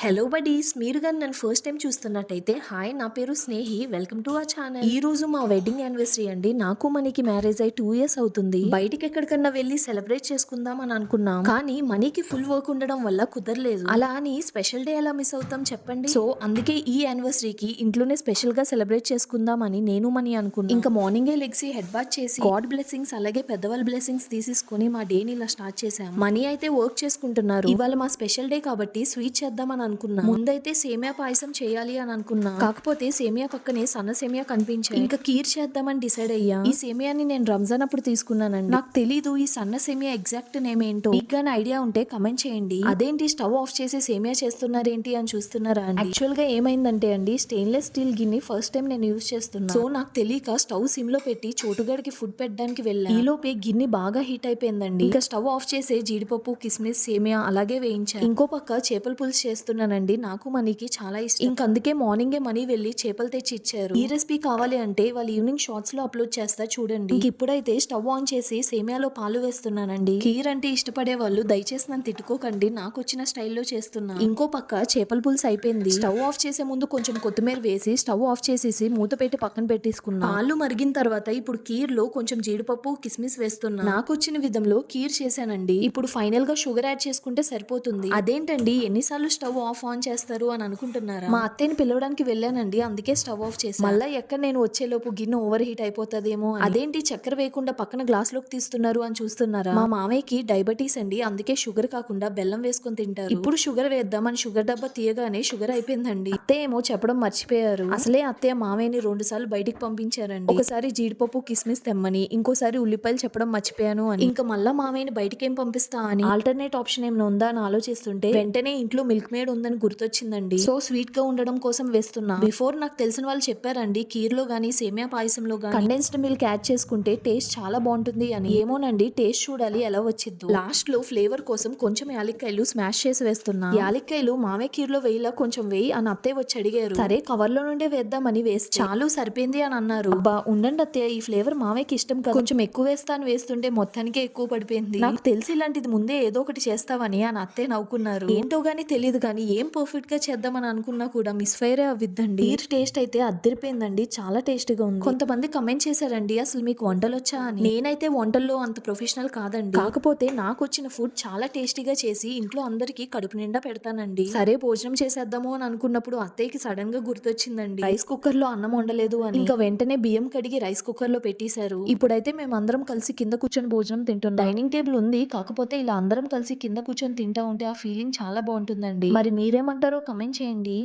Hello buddies మీరు కానీ నన్ను ఫస్ట్ టైం చూస్తున్నట్టయితే హాయ్ నా పేరు స్నేహి వెల్కమ్ టు అవర్ ఛానల్ ఈ రోజు మా వెడ్డింగ్ యానివర్సరీ అండి. నాకు మనకి మ్యారేజ్ అయి టూ ఇయర్స్ అవుతుంది. బయటికి ఎక్కడికన్నా వెళ్ళి సెలబ్రేట్ చేసుకుందాం అని అనుకున్నాం. కానీ మనీకి ఫుల్ వర్క్ ఉండడం వల్ల కుదరలేదు. అలా అని స్పెషల్ డే ఎలా మిస్ అవుతాం చెప్పండి? సో అందుకే ఈ యానివర్సరీకి ఇంట్లోనే స్పెషల్గా సెలబ్రేట్ చేసుకుందామని నేను మనీ అనుకున్నాను ఇంకా మార్నింగే లెగ్సి హెడ్ బాత్ చేసి గాడ్ బ్లెస్సింగ్స్ అలాగే పెద్దవాళ్ళ బ్లెస్సింగ్స్ తీసేసుకొని మా డేని ఇలా స్టార్ట్ చేసాం మనీ అయితే వర్క్ చేసుకుంటున్నారు. ఇవాళ మా స్పెషల్ డే కాబట్టి స్వీట్ చేద్దామని అనుకున్నా. ముందైతే సేమియా పాయసం చేయాలి అని అనుకున్నా. కాకపోతే సేమియా పక్కనే సన్న సేమియా కనిపించాయి. ఇంకా కీర్ చేద్దామని డిసైడ్ అయ్యా. ఈ సేమియాని నేను రంజాన్ అప్పుడు తీసుకున్నానండి. నాకు తెలీదు ఈ సన్న సేమియా ఎగ్జాక్ట్ నేమ్ ఏంటో. మీకు గానీ ఐడియా ఉంటే కమెంట్ చేయండి. అదేంటి స్టవ్ ఆఫ్ చేసి సేమియా చేస్తున్నారేంటి అని చూస్తున్నారా అండి? యాక్చువల్గా ఏమైందంటే అండి స్టెయిన్లెస్ స్టీల్ గిన్నె ఫస్ట్ టైం నేను యూజ్ చేస్తున్నా. సో నాకు తెలియక స్టవ్ సిమ్లో పెట్టి చోటుగడికి ఫుడ్ పెట్టడానికి వెళ్ళా. ఈ లోపే గిన్నె బాగా హీట్ అయిపోయిందండి. ఇంకా స్టవ్ ఆఫ్ చేసే జీడిపప్పు కిస్మిస్ సేమియా అలాగే వేయించాను ఇంకో పక్క చేపల పులుసు చేస్తున్నానండి నాకు మనీకి చాలా ఇష్టం. ఇంక అందుకే మార్నింగే మనీ వెళ్ళి చేపలు తెచ్చి ఇచ్చారు. ఈ రెసిపీ కావాలి అంటే వాళ్ళు ఈవినింగ్ షార్ట్స్లో అప్లోడ్ చేస్తా చూడండి. ఇప్పుడైతే స్టవ్ ఆన్ చేసి సేమియాలో పాలు వేస్తున్నానండి. కీర్ అంటే ఇష్టపడే వాళ్ళు దయచేసి నన్ను తిట్టుకోకండి. నాకు వచ్చిన స్టైల్లో చేస్తున్నా. ఇంకో పక్క చేపల పులుసు అయిపోయింది. స్టవ్ ఆఫ్ చేసే ముందు కొంచెం కొత్తిమీర వేసి స్టవ్ ఆఫ్ చేసేసి మూత పెట్టి పక్కన పెట్టేసుకున్నా. పాలు మరిగిన తర్వాత ఇప్పుడు కీర్లో కొంచెం జీడిపప్పు కిస్మిస్ వేస్తున్నా. నాకు వచ్చిన విధంలో కీర్ చేశానండి. ఇప్పుడు ఫైనల్గా షుగర్ యాడ్ చేసుకుంటే సరిపోతుంది. అదేంటండి? ఎన్నిసార్లు స్టవ్ ఆఫ్ ఆన్ చేస్తారు అని అనుకుంటున్నారా? మా అత్తయ్యని పిలవడానికి వెళ్ళానండి. అందుకే స్టవ్ ఆఫ్ చేసి మళ్ళీ ఎక్కడ నేను వచ్చేలోపు గిన్నె ఓవర్ హీట్ అయిపోతుందేమో. అదేంటి చక్కెర వేయకుండా పక్కన గ్లాస్లోకి తీస్తున్నారు అని చూస్తున్నారా? మా మామయ్యకి డయాబెటీస్ అండి. అందుకే షుగర్ కాకుండా బెల్లం వేసుకొని తింటారు. ఇప్పుడు షుగర్ వేద్దామని షుగర్ డబ్బా తీయగానే షుగర్ అయిపోయిందండి. అత్తయ్య ఏమో చెప్పడం మర్చిపోయారు. అసలే అత్తయ్య మామయ్యని రెండు సార్లు బయటికి పంపించారండి. ఒకసారి జీడిపప్పు కిస్మిస్ తెమ్మని ఇంకోసారి ఉల్లిపాయలు చెప్పడం మర్చిపోయాను అని. ఇంకా మళ్ళా మామయ్యని బయటికి ఏం పంపిస్తా అని. ఆల్టర్నేట్ ఆప్షన్ ఏమైనా ఉందా అని ఆలోచిస్తుంటే వెంటనే ఇంట్లో మిల్క్ మేడ్ ఉందని గుర్తొచ్చిందండి. సో స్వీట్గా ఉండడం కోసం వేస్తున్నా. బిఫోర్ నాకు తెలిసిన వాళ్ళు చెప్పారండి కీర్లో గానీ సేమియా పాయసంలో గానీ కండెన్స్డ్ మిల్క్ యాడ్ చేసుకుంటే టేస్ట్ చాలా బాగుంటుంది అని. ఏమోనండి టేస్ట్ చూడాలి ఎలా వచ్చిద్దు. లాస్ట్లో ఫ్లేవర్ కోసం కొంచెం యాలక్కాయలు స్మాష్ చేసి వేస్తున్నా. యాలక్కాయలు మామే కీర్లో వేయిలా కొంచెం వేయి అని అత్తయ్య వచ్చి అడిగారు. సరే కవర్లో నుండే వేద్దామని వేస్తే. చాలు సరిపోయింది అని అన్నారు. అబ్బా ఉండండి అత్తయ్య ఈ ఫ్లేవర్ మామయ్యకి ఇష్టం కదా. కొంచెం ఎక్కువ వేస్తాను వేస్తుంటే మొత్తానికే ఎక్కువ పడిపోయింది. నాకు తెలిసి ఇలాంటిది ముందే ఏదో ఒకటి చేస్తావని అని అత్తయ్య నవ్వుకున్నారు. ఏంటో గానీ తెలియదు కానీ ఏం పర్ఫెక్ట్గా చేద్దామని అనుకున్నా కూడా మిస్ ఫైర్ అవ్విద్దండి. ఈ టేస్ట్ అయితే అద్దరిపోయిందండి. చాలా టేస్ట్గా ఉంది. కొంతమంది కమెంట్ చేశారండి అసలు మీకు వంటలు వచ్చా? అని. నేనైతే వంటల్లో అంత ప్రొఫెషనల్ కాదండి. కాకపోతే నాకు వచ్చిన ఫుడ్ చాలా టేస్టీగా చేసి ఇంట్లో అందరికి కడుపు నిండా పెడతానండి. సరే భోజనం చేసేద్దాము అని అనుకున్నప్పుడు అత్తయ్యకి సడన్గా గుర్తొచ్చిందండి. రైస్ కుక్కర్లో అన్నం వండలేదు అని. ఇంకా వెంటనే బియ్యం కడిగి రైస్ కుక్కర్లో పెట్టేశారు. ఇప్పుడైతే మేము అందరం కలిసి కింద కూర్చొని భోజనం తింటున్నాం. డైనింగ్ టేబుల్ ఉంది కాకపోతే ఇలా అందరం కలిసి కింద కూర్చొని తింటా ఉంటే ఆ ఫీలింగ్ చాలా బాగుంటుందండి. మరి మీరేమంటారో కమెంట్ చేయండి.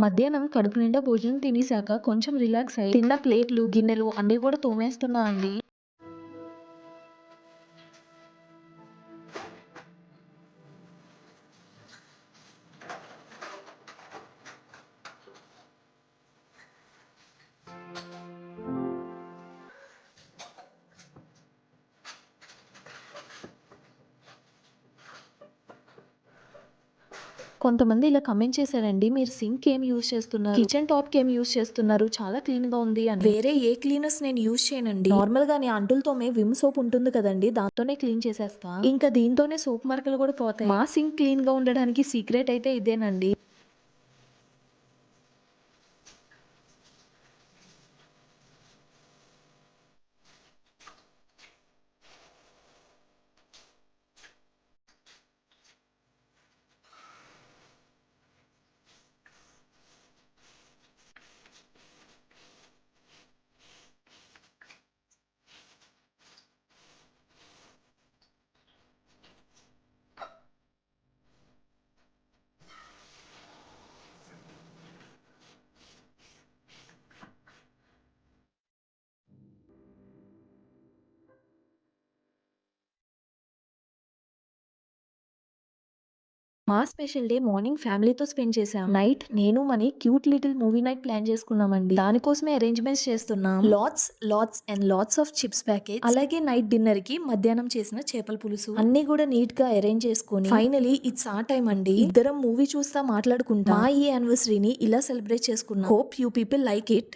మధ్యాహ్నం కడుపు నిండా భోజనం తినేసాక కొంచెం రిలాక్స్ అయ్యి తిన్న ప్లేట్లు గిన్నెలు అన్ని కూడా తోమేస్తున్నా అండి. కొంతమంది ఇలా కమెంట్ చేశారండి మీరు సింక్ ఏం యూస్ చేస్తున్నారు? కిచెన్ టాప్కి ఏం యూస్ చేస్తున్నారు? చాలా క్లీన్గా ఉంది అని. వేరే ఏ క్లీనర్స్ నేను యూస్ చేయనండి. నార్మల్గా నేను అంటులతోనే విమ్ సోప్ ఉంటుంది కదండి దాంతోనే క్లీన్ చేసేస్తా. ఇంకా దీంతోనే సోప్ మరకలు కూడా పోతాయి. మా సింక్ క్లీన్గా ఉండడానికి సీక్రెట్ అయితే ఇదేనండి. మా స్పెషల్ డే మార్నింగ్ ఫ్యామిలీతో స్పెండ్ చేసాం నైట్ నేను Mani cute little movie night plan చేసుకున్నామండి. దానికోసమే అరేంజ్మెంట్స్ చేస్తున్నాం. Lots lots and lots of chips packet అలాగే నైట్ డిన్నర్కి మధ్యాహ్నం చేసిన చేపల పులుసు. అన్ని కూడా నీట్గా అరేంజ్ చేసుకొని ఫైనలీ ఇట్స్ ఆ టైం అండి. ఇద్దరం మూవీ చూస్తా మాట్లాడుకుంటా. మా ఈ యానివర్సరీని ఇలా సెలబ్రేట్ చేసుకున్నాం. Hope you people like it